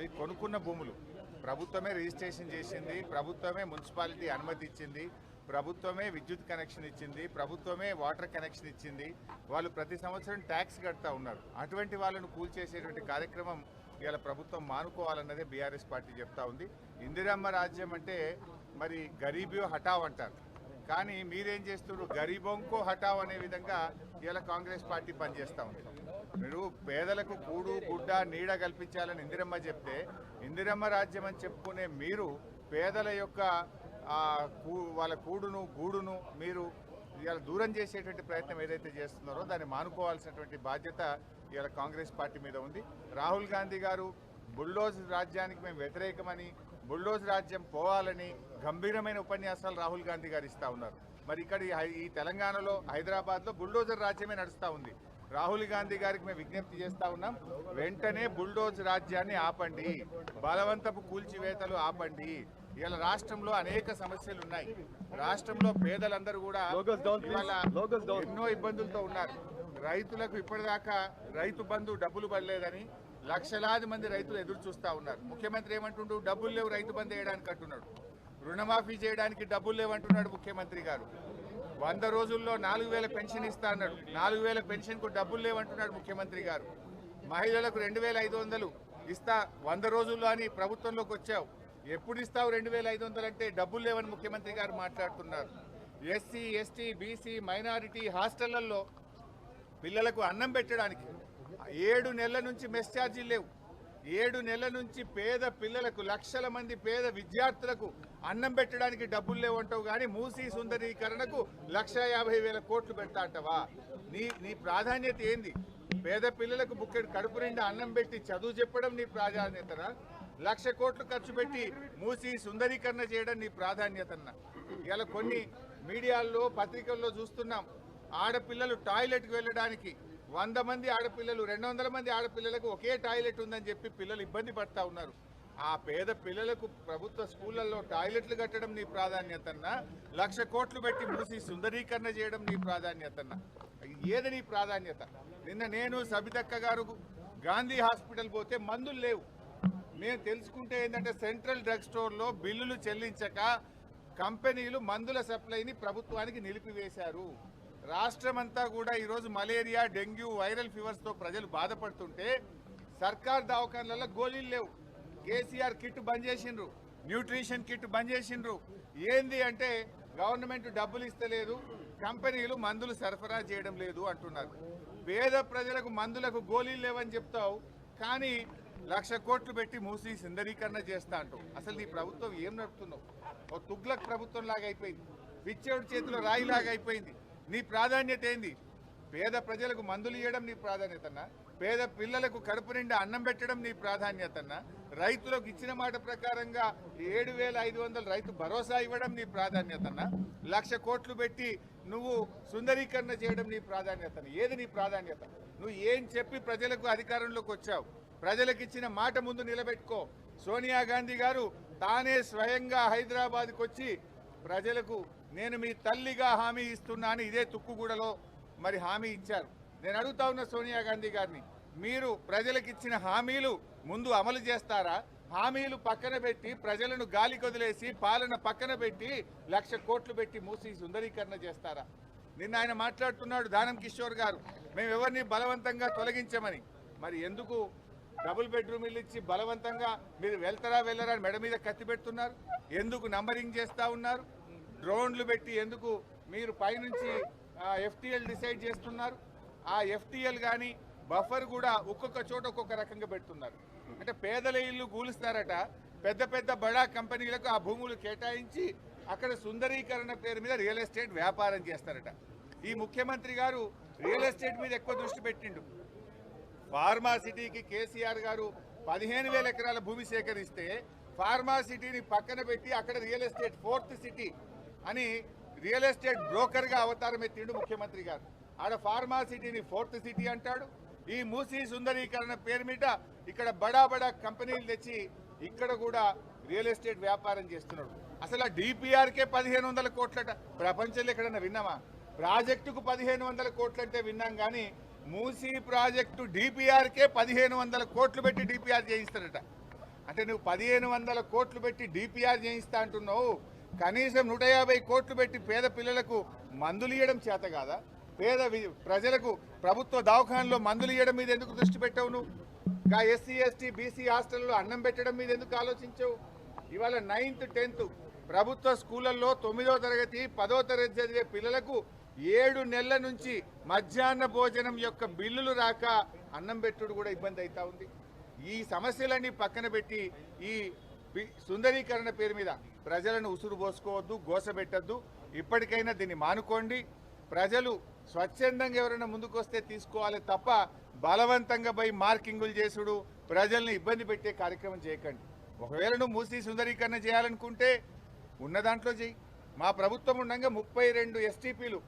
అది కొనుక్కున్న భూములు. ప్రభుత్వమే రిజిస్ట్రేషన్ చేసింది ప్రభుత్వమే మున్సిపాలిటీ అనుమతి ఇచ్చింది ప్రభుత్వమే విద్యుత్ కనెక్షన్ ఇచ్చింది ప్రభుత్వమే వాటర్ కనెక్షన్ ఇచ్చింది. వాళ్ళు ప్రతి సంవత్సరం ట్యాక్స్ కడతా ఉన్నారు. అటువంటి వాళ్ళను కూల్చేసేటువంటి కార్యక్రమం ఇవాళ ప్రభుత్వం మానుకోవాలన్నదే బీఆర్ఎస్ పార్టీ చెప్తా ఉంది. ఇందిరమ్మ రాజ్యం అంటే మరి గరీబీ హఠావ్ అంటారు. కానీ మీరేం చేస్తున్నారు? గరీబొంకు హఠావ్ అనే విధంగా ఇలా కాంగ్రెస్ పార్టీ పనిచేస్తూ ఉంది. మీరు పేదలకు కూడు గుడ్డ నీడ కల్పించాలని ఇందిరమ్మ చెప్తే ఇందిరమ్మ రాజ్యం అని చెప్పుకునే మీరు పేదల యొక్క కూ- వాళ్ళ కూడును గూడును మీరు ఇవాళ దూరం చేసేటువంటి ప్రయత్నం ఏదైతే చేస్తున్నారో దాన్ని మానుకోవాల్సినటువంటి బాధ్యత ఇవాళ కాంగ్రెస్ పార్టీ మీద ఉంది. రాహుల్ గాంధీ గారు బుల్డోజ్ రాజ్యానికి మేము వ్యతిరేకమని బుల్డోజ్ రాజ్యం పోవాలని గంభీరమైన ఉపన్యాసాలు రాహుల్ గాంధీ గారు ఇస్తా ఉన్నారు. మరి ఇక్కడ ఈ తెలంగాణలో హైదరాబాద్లో బుల్డోజర్ రాజ్యమే నడుస్తూ ఉంది. రాహుల్ గాంధీ గారికి మేము విజ్ఞప్తి చేస్తా ఉన్నాం వెంటనే బుల్డోజ్ రాజ్యాన్ని ఆపండి బలవంతపు కూల్చివేతలు ఆపండి. ఇవాళ రాష్ట్రంలో అనేక సమస్యలు ఉన్నాయి. రాష్ట్రంలో పేదలందరూ కూడా. ఎన్నో ఇబ్బందులతో ఉన్నారు. రైతులకు ఇప్పటిదాకా రైతు బంధు డబ్బులు పడలేదని లక్షలాది మంది రైతులు ఎదురు చూస్తూ ఉన్నారు. ముఖ్యమంత్రి ఏమంటుండు? డబ్బులు లేవు రైతు బంద్ వేయడానికి అంటున్నాడు. రుణమాఫీ చేయడానికి డబ్బులు లేవంటున్నాడు ముఖ్యమంత్రి గారు. వంద రోజుల్లో నాలుగు వేల పెన్షన్ ఇస్తా అన్నాడు. నాలుగు వేల పెన్షన్కు డబ్బులు లేవంటున్నాడు ముఖ్యమంత్రి గారు. మహిళలకు రెండు వేల ఐదు వందలు ఇస్తా వంద రోజుల్లో అని ప్రభుత్వంలోకి వచ్చావు. ఎప్పుడు ఇస్తావు రెండు వేల ఐదు వందలు అంటే డబ్బులు లేవని ముఖ్యమంత్రి గారు మాట్లాడుతున్నారు. ఎస్సీ ఎస్టీ బీసీ మైనారిటీ హాస్టళ్ళలో పిల్లలకు అన్నం పెట్టడానికి ఏడు నెలల నుంచి మెస్ ఛార్జీలు లేవు. ఏడు నెలల నుంచి పేద పిల్లలకు లక్షల మంది పేద విద్యార్థులకు అన్నం పెట్టడానికి డబ్బులు లేవంటావు కానీ మూసీ సుందరీకరణకు లక్ష యాభై వేల కోట్లు పెడతా అంటవా? నీ నీ ప్రాధాన్యత ఏంది? పేద పిల్లలకు బుక్కెడు కడుపు నిండా అన్నం పెట్టి చదువు చెప్పడం నీ ప్రాధాన్యతనా? లక్ష కోట్లు ఖర్చు పెట్టి మూసి సుందరీకరణ చేయడం నీ ప్రాధాన్యతన్న ఇలా కొన్ని మీడియాల్లో పత్రికల్లో చూస్తున్నాం. ఆడపిల్లలు టాయిలెట్కి వెళ్ళడానికి వంద మంది ఆడపిల్లలు రెండు వందల మంది ఆడపిల్లలకు ఒకే టాయిలెట్ ఉందని చెప్పి పిల్లలు ఇబ్బంది పడతా ఉన్నారు. ఆ పేద పిల్లలకు ప్రభుత్వ స్కూళ్ళల్లో టాయిలెట్లు కట్టడం నీ ప్రాధాన్యతన్నా లక్ష కోట్లు పెట్టి మూసి సుందరీకరణ చేయడం నీ ప్రాధాన్యతన్నా. ఏది నీ ప్రాధాన్యత? నిన్న నేను సబితక్క గారు గాంధీ హాస్పిటల్ పోతే మందులు లేవు. మేము తెలుసుకుంటే ఏంటంటే సెంట్రల్ డ్రగ్ స్టోర్లో బిల్లులు చెల్లించక కంపెనీలు మందుల సప్లైని ప్రభుత్వానికి నిలిపివేశారు. రాష్ట్రమంతా కూడా ఈరోజు మలేరియా డెంగ్యూ వైరల్ ఫీవర్స్తో ప్రజలు బాధపడుతుంటే సర్కార్ దవాఖాన్లలో గోళీలు లేవు. కేసీఆర్ కిట్ బంద్ చేసిండ్రు. న్యూట్రిషన్ కిట్ బంద్ చేసిండ్రు. ఏంది అంటే గవర్నమెంట్ డబ్బులు ఇస్తలేదు కంపెనీలు మందులు సరఫరా చేయడం లేదు అంటున్నారు. పేద ప్రజలకు మందులకు గోళీలు లేవని చెప్తావు కానీ లక్ష కోట్లు పెట్టి మూసి సుందరీకరణ చేస్తా అంటూ అసలు నీ ప్రభుత్వం ఏం నడుపుతున్నావు ఓ తుగ్లక్ ప్రభుత్వం లాగా అయిపోయింది పిచ్చేడు చేతిలో రాయిలాగా అయిపోయింది నీ ప్రాధాన్యత ఏంది? పేద ప్రజలకు మందులు ఇవ్వడం నీ ప్రాధాన్యతన్నా పేద పిల్లలకు కడుపు నిండా అన్నం పెట్టడం నీ ప్రాధాన్యతన్నా రైతులకు ఇచ్చిన మాట ప్రకారంగా ఏడు వేల ఐదు వందల రైతు భరోసా ఇవ్వడం నీ ప్రాధాన్యతన్నా లక్ష కోట్లు పెట్టి నువ్వు సుందరీకరణ చేయడం నీ ప్రాధాన్యత ఏది నీ ప్రాధాన్యత? నువ్వు ఏం చెప్పి ప్రజలకు అధికారంలోకి వచ్చావు? ప్రజలకు ఇచ్చిన మాట ముందు నిలబెట్టుకో. సోనియా గాంధీ గారు తానే స్వయంగా హైదరాబాద్కు వచ్చి ప్రజలకు నేను మీ తల్లిగా హామీ ఇస్తున్నాను ఇదే తుక్కుగూడలో మరి హామీ ఇచ్చారు. నేను అడుగుతా ఉన్న సోనియా గాంధీ గారిని మీరు ప్రజలకు ఇచ్చిన హామీలు ముందు అమలు చేస్తారా? హామీలు పక్కన పెట్టి ప్రజలను గాలి కొదిలేసి పాలన పక్కన పెట్టి లక్ష కోట్లు పెట్టి మూసి సుందరీకరణ చేస్తారా? నిన్న ఆయన మాట్లాడుతున్నాడు దానం కిషోర్ గారు మేము ఎవరిని బలవంతంగా తొలగించమని. మరి ఎందుకు డబుల్ బెడ్రూమ్ ఇల్లు ఇచ్చి బలవంతంగా మీరు వెళ్తారా వెళ్ళరా అని మెడ మీద కత్తి పెడుతున్నారు? ఎందుకు నంబరింగ్ చేస్తూ ఉన్నారు? డ్రోన్లు పెట్టి ఎందుకు మీరు పైనుంచి ఎఫ్టీఎల్ డిసైడ్ చేస్తున్నారు? ఆ ఎఫ్టీఎల్ కానీ బఫర్ కూడా ఒక్కొక్క చోట ఒక్కొక్క రకంగా పెడుతున్నారు. అంటే పేదల ఇల్లు కూలుస్తారట. పెద్ద పెద్ద బడా కంపెనీలకు ఆ భూములు కేటాయించి అక్కడ సుందరీకరణ పేరు మీద రియల్ ఎస్టేట్ వ్యాపారం చేస్తారట. ఈ ముఖ్యమంత్రి గారు రియల్ ఎస్టేట్ మీద ఎక్కువ దృష్టి పెట్టిండు. ఫార్మా సిటీకి కేసీఆర్ గారు పదిహేను వేల ఎకరాల భూమి సేకరిస్తే ఫార్మా సిటీని పక్కన పెట్టి అక్కడ రియల్ ఎస్టేట్ ఫోర్త్ సిటీ అని రియల్ ఎస్టేట్ బ్రోకర్గా అవతారం ఎత్తిండు ముఖ్యమంత్రి గారు. ఆడ ఫార్మా సిటీని ఫోర్త్ సిటీ అంటాడు. ఈ మూసీ సుందరీకరణ పేరు మీద ఇక్కడ బడా బడా కంపెనీలు తెచ్చి ఇక్కడ కూడా రియల్ ఎస్టేట్ వ్యాపారం చేస్తున్నాడు. అసలు ఆ డిపిఆర్కే పదిహేను వందల కోట్లట ప్రపంచంలో ఎక్కడన్నా విన్నామా? ప్రాజెక్టుకు పదిహేను వందల కోట్లు అంటే విన్నాం కానీ మూసీ ప్రాజెక్టు డిపిఆర్కే పదిహేను వందల కోట్లు పెట్టి డిపిఆర్ చేయిస్తాడట అంటే నువ్వు పదిహేను వందల కోట్లు పెట్టి డిపిఆర్ చేయిస్తా అంటున్నావు. కనీసం నూట యాభై కోట్లు పెట్టి పేద పిల్లలకు మందులు ఇవ్వడం చేత కాదా? పేద ప్రజలకు ప్రభుత్వ దవాఖానలో మందులు ఇవ్వడం మీద ఎందుకు దృష్టి పెట్టవు నువ్వు? ఇంకా ఎస్సీ ఎస్టీ బీసీ హాస్టల్లో అన్నం పెట్టడం మీద ఎందుకు ఆలోచించవు? ఇవాళ నైన్త్ టెన్త్ ప్రభుత్వ స్కూళ్ళల్లో తొమ్మిదో తరగతి పదో తరగతి చదివే పిల్లలకు ఏడు నెలల నుంచి మధ్యాహ్న భోజనం యొక్క బిల్లులు రాక అన్నం పెట్టుడు కూడా ఇబ్బంది అవుతా ఉంది. ఈ సమస్యలన్నీ పక్కన పెట్టి ఈ సుందరీకరణ పేరు మీద ప్రజలను ఉసురు పోసుకోవద్దు గోసబెట్టద్దు. ఇప్పటికైనా దీన్ని మానుకోండి. ప్రజలు స్వచ్ఛందంగా ఎవరైనా ముందుకొస్తే తీసుకోవాలి తప్ప బలవంతంగా పోయి మార్కింగులు చేసుడు ప్రజల్ని ఇబ్బంది పెట్టే కార్యక్రమం చేయకండి. ఒకవేళ నువ్వు మూసి సుందరీకరణ చేయాలనుకుంటే ఉన్న దాంట్లో చేయి. మా ప్రభుత్వం ఉండగా ముప్పై రెండు ఎస్టీపీలు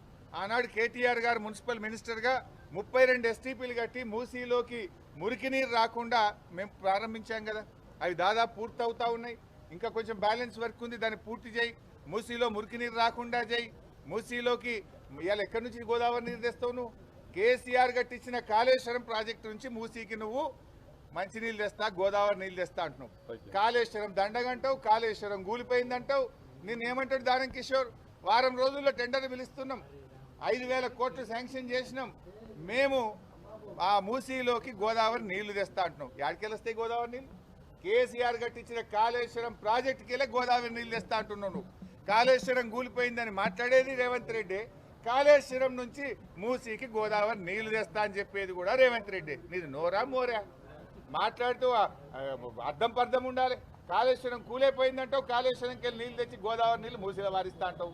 ఆనాడు కేటీఆర్ గారు మున్సిపల్ మినిస్టర్గా ముప్పై రెండు ఎస్టీపీలు కట్టి మూసీలోకి మురికి నీరు రాకుండా మేము ప్రారంభించాం కదా. అవి దాదాపు పూర్తి అవుతా ఉన్నాయి. ఇంకా కొంచెం బ్యాలెన్స్ వర్క్ ఉంది దాన్ని పూర్తి చేయి. మూసీలో మురికి నీరు రాకుండా చేయి. మూసీలోకి ఇవాళ ఎక్కడి నుంచి గోదావరి నీరు తెస్తావు నువ్వు? కేసీఆర్ కట్టించిన కాళేశ్వరం ప్రాజెక్టు నుంచి మూసీకి నువ్వు మంచినీళ్ళు తెస్తా గోదావరి నీళ్ళు తెస్తా అంటున్నావు. కాళేశ్వరం దండగంటావు కాళేశ్వరం కూలిపోయిందంటావు నేను ఏమంటాడు దానం కిషోర్? వారం రోజుల్లో టెండర్ పిలుస్తున్నాం. ఐదు వేల కోట్లు శాంక్షన్ చేసినాం. మేము ఆ మూసీలోకి గోదావరి నీళ్ళు తెస్తా అంటున్నాం. ఎక్కడికి వస్తాయి గోదావరి నీళ్ళు? కేసీఆర్ కట్టించిన కాళేశ్వరం ప్రాజెక్టుకి వెళ్ళి గోదావరి నీళ్ళు తెస్తా అంటున్నావు నువ్వు కాళేశ్వరం కూలిపోయిందని మాట్లాడేది రేవంత్ రెడ్డి. కాళేశ్వరం నుంచి మూసీకి గోదావరి నీళ్ళు తెస్తా అని చెప్పేది కూడా రేవంత్ రెడ్డి. నీది నోరా మోరా? మాట్లాడుతూ అర్థం పర్థం ఉండాలి. కాళేశ్వరం కూలైపోయిందంటావు కాళేశ్వరంకి వెళ్ళి నీళ్ళు తెచ్చి గోదావరి నీళ్ళు మూసీలో వారిస్తా అంటావు.